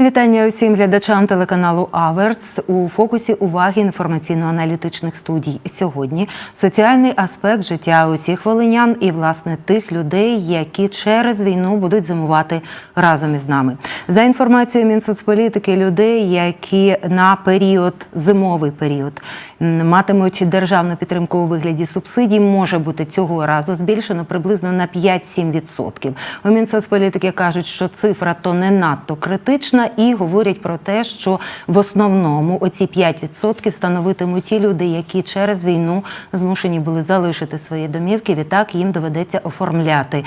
Вітання усім глядачам телеканалу Аверс у фокусі уваги інформаційно-аналітичних студій. Сьогодні соціальний аспект життя усіх волинян і власне тих людей, які через війну будуть зимувати разом із нами. За інформацією Мінсоцполітики, людей, які на період зимовий період матимуть державну підтримку у вигляді субсидій, може бути цього разу збільшено приблизно на 5-7%. У Мінсоцполітики кажуть, що цифра то не надто критична, і говорять про те, що в основному оці 5% становитимуть ті люди, які через війну змушені були залишити свої домівки. Відтак їм доведеться оформляти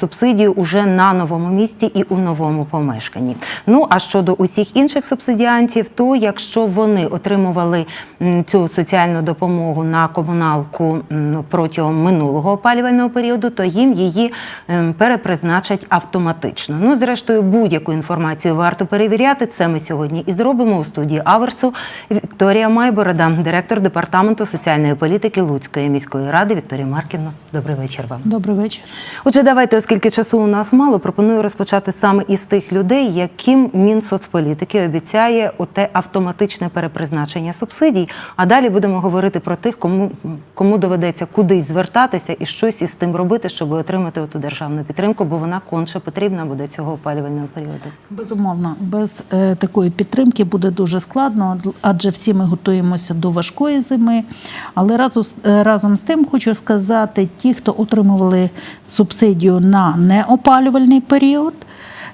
субсидію уже на новому місці і у новому помешканні. Ну а щодо усіх інших субсидіантів, то якщо вони отримували цю соціальну допомогу на комуналку протягом минулого опалювального періоду, то їм її ем, перепризначать автоматично. Ну, зрештою, будь-яку інформацію варто перевіряти. Це ми сьогодні і зробимо у студії Аверсу. Вікторія Майборода, директор департаменту соціальної політики Луцької міської ради. Вікторія Марківна, добрий вечір вам. Добрий вечір. Отже, давайте, оскільки часу у нас мало, пропоную розпочати саме із тих людей, яким Мінсоцполітики обіцяє оте автоматичне перепризначення субсидій. А далі будемо говорити про тих, кому кому доведеться кудись звертатися і щось із тим робити, щоб отримати оту державну підтримку, бо вона конче потрібна буде цього опалювального періоду. Безумовно, без е, такої підтримки буде дуже складно, адже всі ми готуємося до важкої зими. Але е, разом з тим хочу сказати, ті, хто отримували субсидію на неопалювальний період,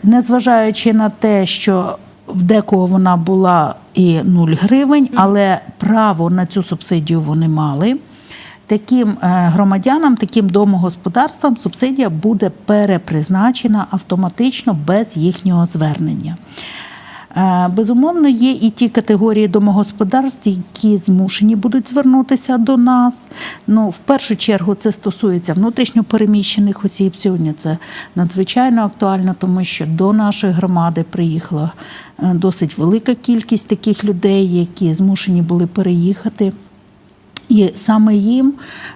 незважаючи на те, що в декого вона була і 0 гривень, але право на цю субсидію вони мали. Таким е, громадянам, таким домогосподарствам субсидія буде перепризначена автоматично без їхнього звернення. Е, Безумовно, є і ті категорії домогосподарств, які змушені будуть звернутися до нас. Ну, в першу чергу, це стосується внутрішньопереміщених осіб. Сьогодні це надзвичайно актуально, тому що до нашої громади приїхала е, досить велика кількість таких людей, які змушені були переїхати. І саме їм,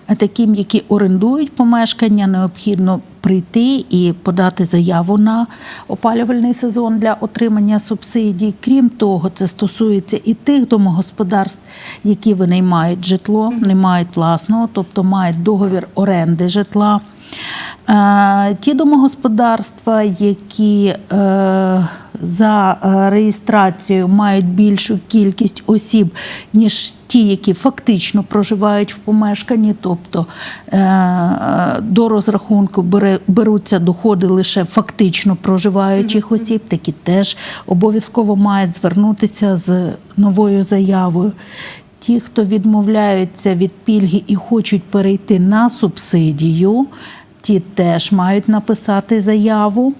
е, таким, які орендують помешкання, необхідно прийти і подати заяву на опалювальний сезон для отримання субсидій. Крім того, це стосується і тих домогосподарств, які винаймають житло, не мають власного, тобто мають договір оренди житла. Е, Ті домогосподарства, які е, за е, реєстрацією мають більшу кількість осіб, ніж ті, які фактично проживають в помешканні, тобто до розрахунку беруться доходи лише фактично проживаючих осіб, такі теж обов'язково мають звернутися з новою заявою. Ті, хто відмовляються від пільги і хочуть перейти на субсидію, ті теж мають написати заяву.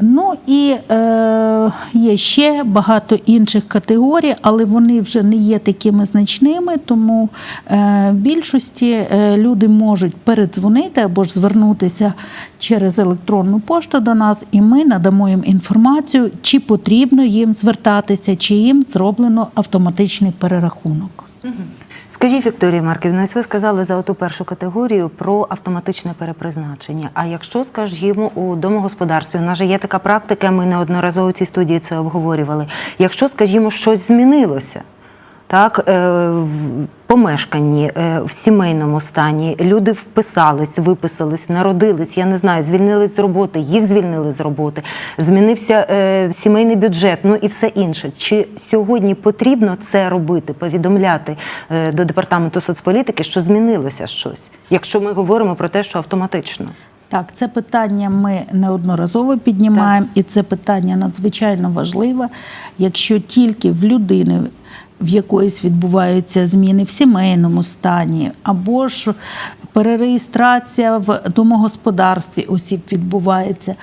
Ну і е, є ще багато інших категорій, але вони вже не є такими значними, тому е, в більшості е, люди можуть передзвонити або ж звернутися через електронну пошту до нас, і ми надамо їм інформацію, чи потрібно їм звертатися, чи їм зроблено автоматичний перерахунок. Скажіть, Вікторія Марківна, ось ви сказали за оту першу категорію про автоматичне перепризначення. А якщо, скажімо, у домогосподарстві, у нас же є така практика, ми неодноразово в цій студії це обговорювали. Якщо, скажімо, щось змінилося, так, е, в помешканні, е, в сімейному стані, люди вписались, виписались, народились, я не знаю, звільнились з роботи, їх звільнили з роботи, змінився е, сімейний бюджет, ну і все інше. Чи сьогодні потрібно це робити, повідомляти до департаменту соцполітики, що змінилося щось, якщо ми говоримо про те, що автоматично? Так, це питання ми неодноразово піднімаємо, і це питання надзвичайно важливе. Якщо тільки в людини в якоїсь відбуваються зміни в сімейному стані, або ж перереєстрація в домогосподарстві осіб відбувається.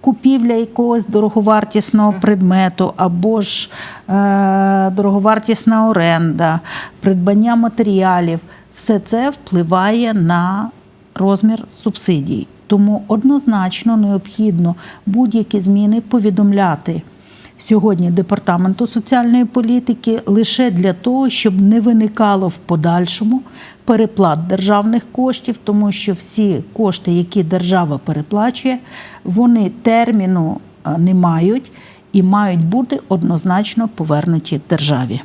Купівля якогось дороговартісного предмету, або ж е, дороговартісна оренда, придбання матеріалів, все це впливає на розмір субсидій. Тому однозначно необхідно будь-які зміни повідомляти сьогодні департаменту соціальної політики лише для того, щоб не виникало в подальшому переплат державних коштів, тому що всі кошти, які держава переплачує, вони терміну е, не мають. І мають бути однозначно повернуті державі.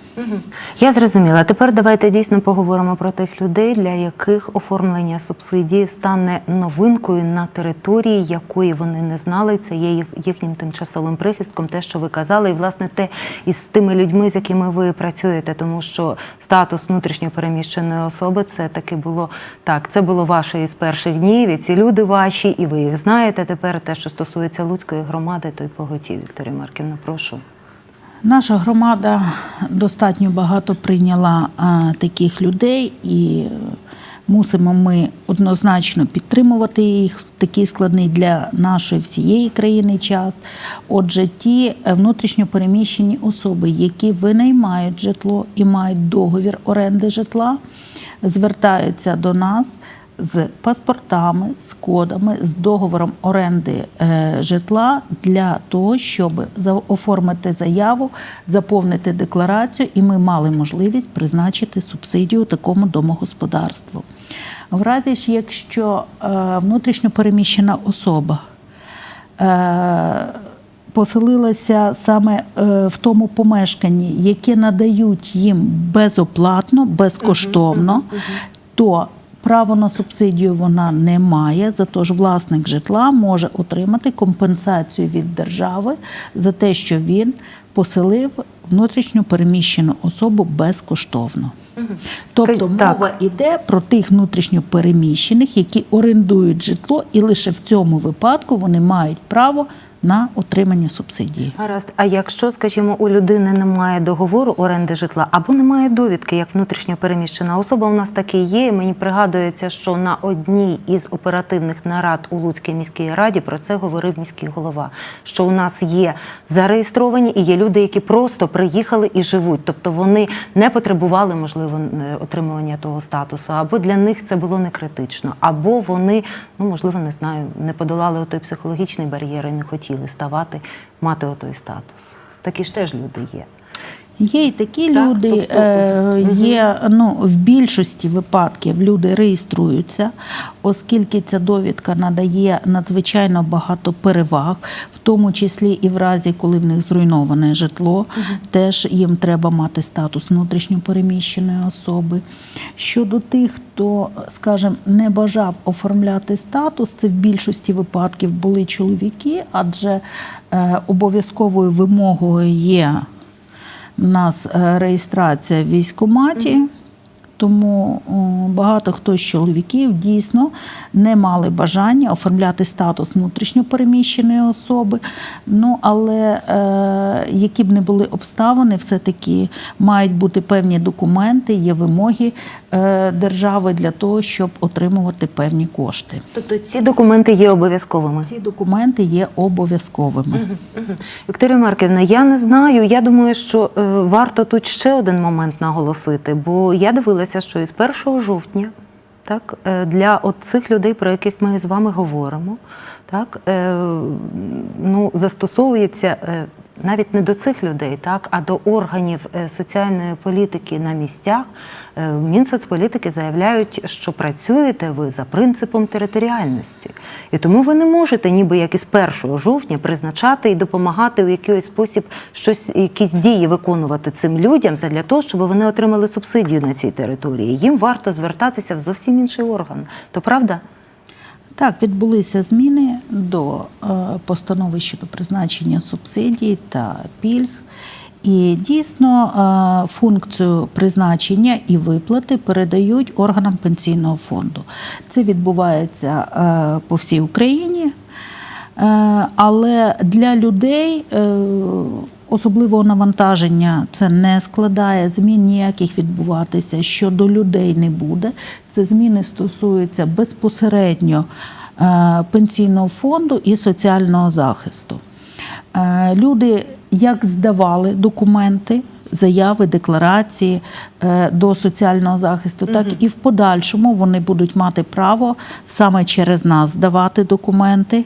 Я зрозуміла. Тепер давайте дійсно поговоримо про тих людей, для яких оформлення субсидії стане новинкою на території, якої вони не знали. Це є їхнім тимчасовим прихистком, те, що ви казали, і власне те із тими людьми, з якими ви працюєте, тому що статус внутрішньо переміщеної особи це таки було так. Це було ваше із перших днів. І ці люди ваші, і ви їх знаєте. Тепер те, що стосується Луцької громади, то й поготів. Вікторія Марківна, прошу. Наша громада достатньо багато прийняла а, таких людей, і е, мусимо ми однозначно підтримувати їх в такий складний для нашої всієї країни час. Отже, ті е, внутрішньо переміщені особи, які винаймають житло і мають договір оренди житла, звертаються до нас. З паспортами, з кодами, з договором оренди е, житла для того, щоб оформити заяву, заповнити декларацію, і ми мали можливість призначити субсидію такому домогосподарству. В разі ж, якщо е, внутрішньо переміщена особа е, поселилася саме в тому помешканні, яке надають їм безоплатно, безкоштовно, то право на субсидію вона не має. Зато ж власник житла може отримати компенсацію від держави за те, що він поселив внутрішньо переміщену особу безкоштовно. Тобто так. мова йде про тих внутрішньо переміщених, які орендують житло, і лише в цьому випадку вони мають право на отримання субсидії. Гаразд. А якщо, скажімо, у людини немає договору оренди житла або немає довідки, як внутрішньо переміщена особа, у нас таке є. Мені пригадується, що на одній із оперативних нарад у Луцькій міській раді про це говорив міський голова. Що у нас є зареєстровані і є люди, які просто приїхали і живуть. Тобто вони не потребували, можливо, е, отримування того статусу, або для них це було не критично, або вони, ну можливо, не знаю, не подолали той психологічний бар'єр і не хотіли ставати, мати отой статус. Такі ж теж люди є. Є і такі Так, люди, тобто, е, є ну, в більшості випадків люди реєструються, оскільки ця довідка надає надзвичайно багато переваг, в тому числі і в разі, коли в них зруйноване житло, теж їм треба мати статус внутрішньо переміщеної особи. Щодо тих, хто, скажімо, не бажав оформляти статус, це в більшості випадків були чоловіки, адже е, обов'язковою вимогою є нас е, реєстрація в військкоматі, тому багато хто з чоловіків дійсно не мали бажання оформляти статус внутрішньопереміщеної особи. Ну, але е, які б не були обставини, все-таки мають бути певні документи, є вимоги е, держави для того, щоб отримувати певні кошти. Тобто ці документи є обов'язковими. Ці документи є обов'язковими. Вікторія Марківна, я не знаю. Я думаю, що е, варто тут ще один момент наголосити, бо я дивилася, що із 1 жовтня так, е, для цих людей, про яких ми з вами говоримо, так, е, ну, застосовується. Навіть не до цих людей, так, а до органів е, соціальної політики на місцях е, Мінсоцполітики заявляють, що працюєте ви за принципом територіальності. І тому ви не можете, ніби як із 1 жовтня, призначати і допомагати у якийсь спосіб щось, якісь дії виконувати цим людям для того, щоб вони отримали субсидію на цій території. Їм варто звертатися в зовсім інший орган. То правда? Так, відбулися зміни до е, постанови щодо призначення субсидій та пільг. І дійсно е, функцію призначення і виплати передають органам пенсійного фонду. Це відбувається е, по всій Україні. Але для людей особливого навантаження це не складає, змін ніяких відбуватися щодо людей не буде. Це зміни стосуються безпосередньо е, пенсійного фонду і соціального захисту. Е, Люди як здавали документи, заяви, декларації е, до соціального захисту, так і в подальшому вони будуть мати право саме через нас здавати документи.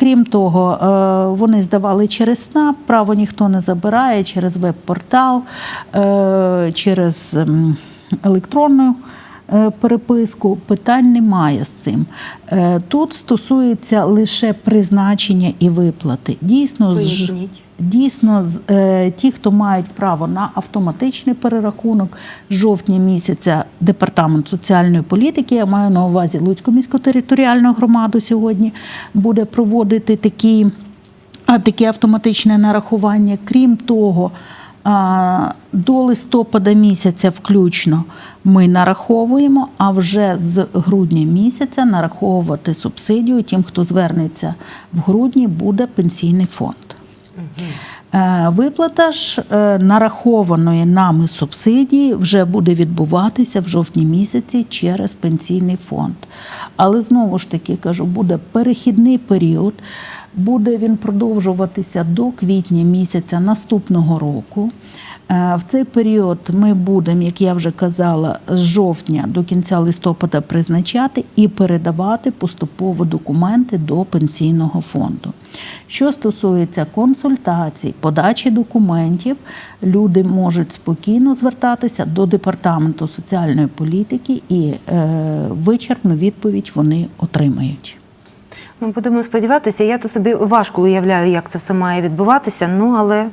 Крім того, е, вони здавали через СНАП, право ніхто не забирає через веб-портал, е, через електронну е, переписку, питань немає з цим. Тут стосується лише призначення і виплати. Дійсно, Поясніть. Дійсно, з- е, ті, хто мають право на автоматичний перерахунок жовтня місяця департамент соціальної політики, я маю на увазі Луцьку міську територіальну громаду сьогодні буде проводити такі, такі автоматичне нарахування. Крім того, до листопада місяця включно ми нараховуємо, а вже з грудня місяця нараховувати субсидію тим, хто звернеться в грудні, буде пенсійний фонд. Е, Виплата ж е, нарахованої нами субсидії вже буде відбуватися в жовтні місяці через пенсійний фонд. Але знову ж таки кажу, буде перехідний період, буде він продовжуватися до квітня місяця наступного року. Е, В цей період ми будемо, як я вже казала, з жовтня до кінця листопада призначати і передавати поступово документи до пенсійного фонду. Що стосується консультацій, подачі документів, люди можуть спокійно звертатися до департаменту соціальної політики і е, вичерпну відповідь вони отримають. Ну, будемо сподіватися, я то собі важко уявляю, як це все має відбуватися. Ну але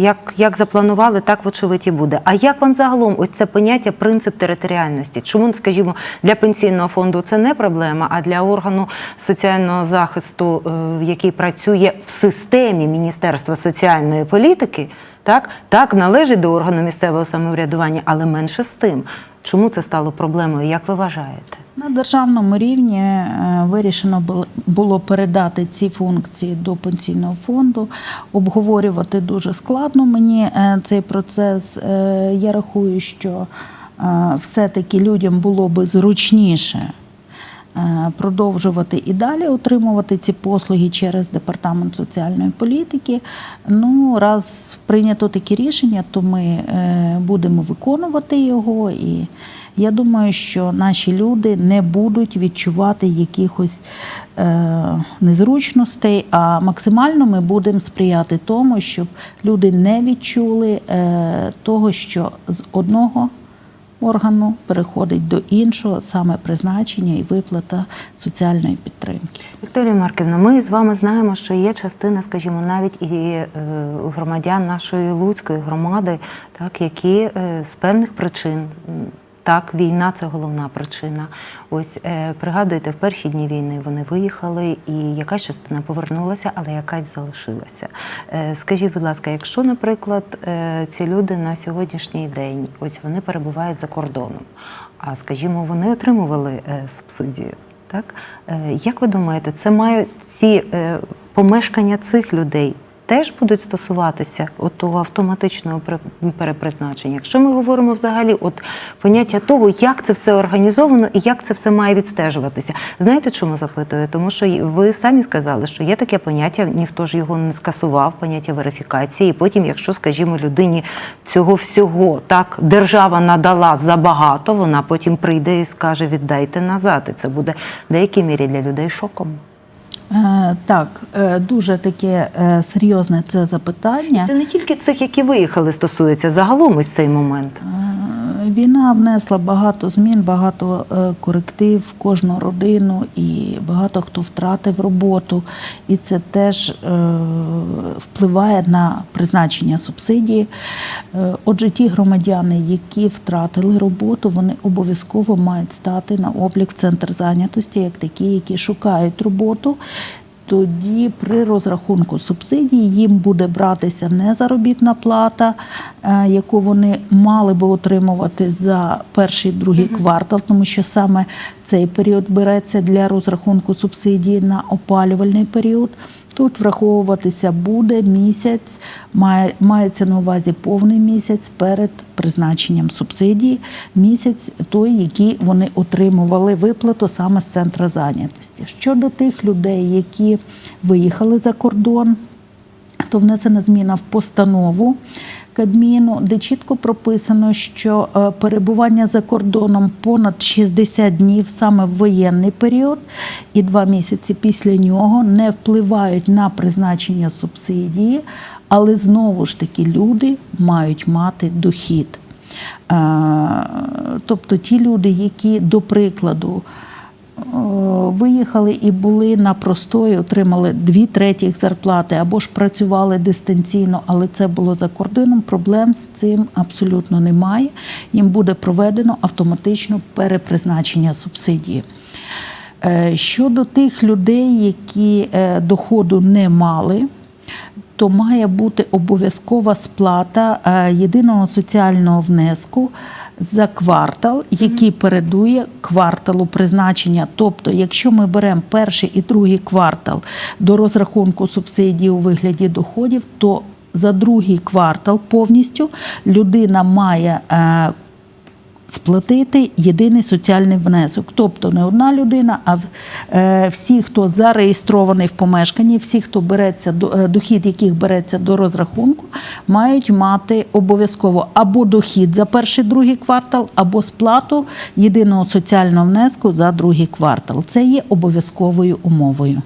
як, як запланували, так вочевидь і буде. А як вам загалом ось це поняття принцип територіальності? Чому, скажімо, для пенсійного фонду це не проблема, а для органу соціального захисту, е, який працює в системі Міністерства соціальної політики, так, так належить до органу місцевого самоврядування, але менше з тим. Чому це стало проблемою? Як ви вважаєте? На державному рівні е, вирішено було- передати ці функції до пенсійного фонду. Обговорювати дуже складно мені е, цей процес. Е, Я рахую, що все-таки людям було би зручніше. Е, Продовжувати і далі отримувати ці послуги через департамент соціальної політики. Ну, раз прийнято таке рішення, то ми е, будемо виконувати його. І я думаю, що наші люди не будуть відчувати якихось е, незручностей, а максимально ми будемо сприяти тому, щоб люди не відчули того, що з одного органу переходить до іншого саме призначення і виплата соціальної підтримки. Вікторія Марківна, ми з вами знаємо, що є частина, скажімо, навіть і е, громадян нашої Луцької громади, так, які е, з певних причин. Так, війна це головна причина. Ось е, пригадуєте, в перші дні війни вони виїхали, і якась частина повернулася, але якась залишилася. Е, скажіть, будь ласка, якщо, наприклад, е, ці люди на сьогоднішній день ось вони перебувають за кордоном, а скажімо, вони отримували субсидію. Так як ви думаєте, це мають ці помешкання цих людей теж будуть стосуватися от того автоматичного пере- перепризначення? Якщо ми говоримо взагалі, от поняття того, як це все організовано і як це все має відстежуватися. Знаєте, чому запитую? Тому що ви самі сказали, що є таке поняття, ніхто ж його не скасував, поняття верифікації. І потім, якщо, скажімо, людині цього всього так держава надала забагато, вона потім прийде і скаже: віддайте назад. І це буде в деякій мірі для людей шоком. Е, Так, е, дуже таке е, серйозне це запитання. Це не тільки цих, які виїхали, стосується загалом ось цей момент. Війна внесла багато змін, багато е, коректив в кожну родину, і багато хто втратив роботу. І це теж е, впливає на призначення субсидії. Е, Отже, ті громадяни, які втратили роботу, вони обов'язково мають стати на облік в центр зайнятості, як такі, які шукають роботу. Тоді при розрахунку субсидії їм буде братися не заробітна плата, е, яку вони мали би отримувати за перший другий квартал, тому що саме цей період береться для розрахунку субсидії на опалювальний період. Тут враховуватися буде місяць, має, мається на увазі повний місяць перед призначенням субсидії, місяць той, який вони отримували виплату саме з центру зайнятості. Щодо тих людей, які виїхали за кордон, то внесена зміна в постанову Кабміну, де чітко прописано, що е, перебування за кордоном понад 60 днів саме в воєнний період і два місяці після нього не впливають на призначення субсидії, але знову ж таки люди мають мати дохід. Е, Тобто ті люди, які, до прикладу, виїхали і були на простої, отримали дві третіх зарплати або ж працювали дистанційно, але це було за кордоном. Проблем з цим абсолютно немає. Їм буде проведено автоматично перепризначення субсидії. Е, Щодо тих людей, які е, доходу не мали, то має бути обов'язкова сплата е, єдиного соціального внеску за квартал, який передує кварталу призначення. Тобто, якщо ми беремо перший і другий квартал до розрахунку субсидії у вигляді доходів, то за другий квартал повністю людина має е, сплатити єдиний соціальний внесок. Тобто не одна людина, а е, всі, хто зареєстрований в помешканні, всі, хто береться е, дохід, яких береться до розрахунку, мають мати обов'язково або дохід за перший другий квартал, або сплату єдиного соціального внеску за другий квартал. Це є обов'язковою умовою.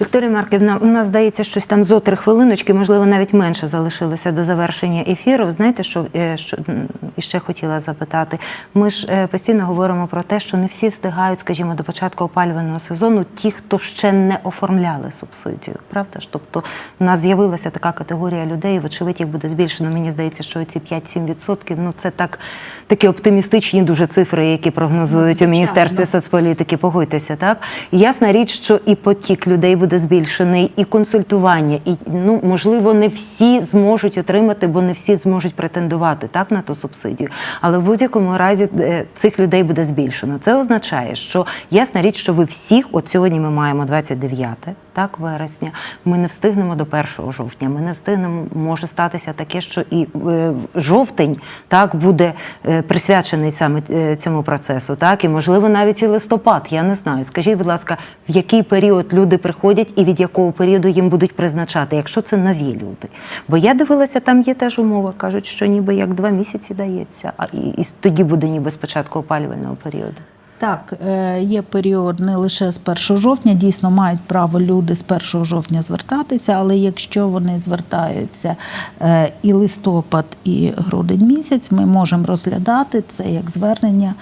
Вікторія Марківна, у нас здається, щось там зо три хвилиночки, можливо, навіть менше залишилося до завершення ефіру. Знаєте, що, е, що м, іще хотіла запитати? Ми ж е, постійно говоримо про те, що не всі встигають, скажімо, до початку опалювального сезону, ті, хто ще не оформляли субсидію. Правда ж? Тобто, у нас з'явилася така категорія людей, і, вочевидь, їх буде збільшено. Мені здається, що ці 5-7% ну це так такі оптимістичні дуже цифри, які прогнозують у міністерстві соцполітики. Погодьтеся, так І ясна річ, що і потік людей буде збільшений, і консультування, і ну можливо, не всі зможуть отримати, бо не всі зможуть претендувати так на ту субсидію. Але в будь-якому разі е, цих людей буде збільшено. Це означає, що ясна річ, що ви всіх, от сьогодні ми маємо 29 так, вересня. Ми не встигнемо до 1 жовтня. Ми не встигнемо. Може статися таке, що і е, жовтень так буде е, присвячений саме е, цьому процесу. Так і можливо навіть і листопад. Я не знаю. Скажіть, будь ласка, в який період люди приходять і від якого періоду їм будуть призначати, якщо це нові люди? Бо я дивилася, там є теж умова. кажуть, що ніби як два місяці дається, а і, і тоді буде ніби спочатку опалювального періоду. Так, е, є період не лише з 1 жовтня, дійсно мають право люди з 1 жовтня звертатися, але якщо вони звертаються е, і листопад, і грудень місяць, ми можемо розглядати це як звернення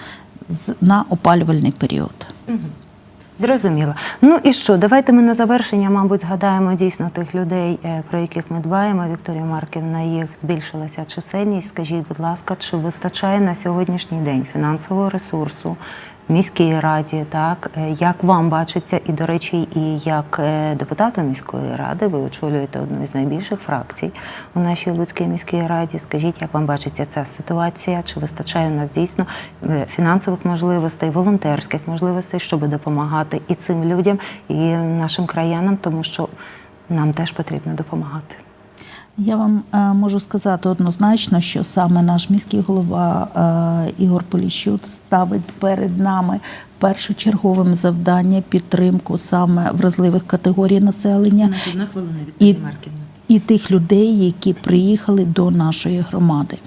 на опалювальний період. Зрозуміло. Ну і що? Давайте ми на завершення, мабуть, згадаємо дійсно тих людей, е, про яких ми дбаємо. Вікторія Марківна, їх збільшилася чисельність. Скажіть, будь ласка, чи вистачає на сьогоднішній день фінансового ресурсу міській раді? Так Е, як вам бачиться, і до речі, і як е, депутату міської ради, ви очолюєте одну з найбільших фракцій у нашій Луцькій міській раді. Скажіть, як вам бачиться ця ситуація? Чи вистачає у нас дійсно е, фінансових можливостей, волонтерських можливостей, щоб допомагати і цим людям, і нашим краянам, тому що нам теж потрібно допомагати. Я вам е, можу сказати однозначно, що саме наш міський голова е, Ігор Поліщук ставить перед нами першочерговим завдання підтримку саме вразливих категорій населення одна хвилина, і, і тих людей, які приїхали до нашої громади.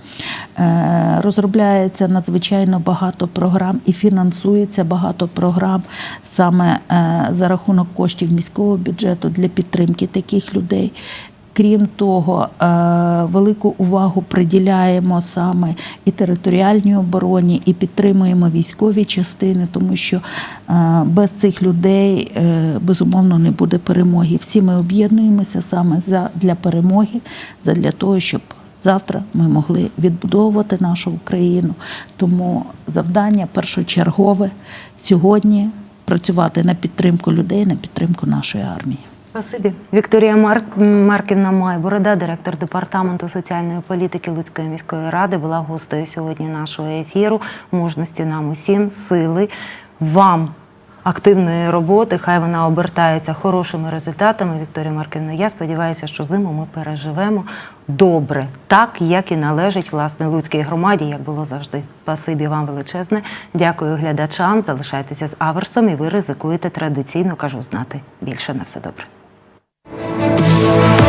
Е, Розробляється надзвичайно багато програм і фінансується багато програм саме за рахунок коштів міського бюджету для підтримки таких людей. Крім того, е, велику увагу приділяємо саме і територіальній обороні, і підтримуємо військові частини, тому що е, без цих людей е, безумовно не буде перемоги. Всі ми об'єднуємося саме для перемоги, для того, щоб завтра ми могли відбудовувати нашу Україну. Тому завдання першочергове сьогодні працювати на підтримку людей, на підтримку нашої армії. Спасибі. Вікторія Мар... Марківна Майборода, директор департаменту соціальної політики Луцької міської ради, була гостею сьогодні нашого ефіру. Мужності нам усім, сили вам. Активної роботи, хай вона обертається хорошими результатами. Вікторія Марківна, я сподіваюся, що зиму ми переживемо добре, так як і належить власне Луцькій громаді, як було завжди. Спасибі вам величезне. Дякую глядачам. Залишайтеся з Аверсом, і ви ризикуєте традиційно кажу знати більше на все добре. Thank you.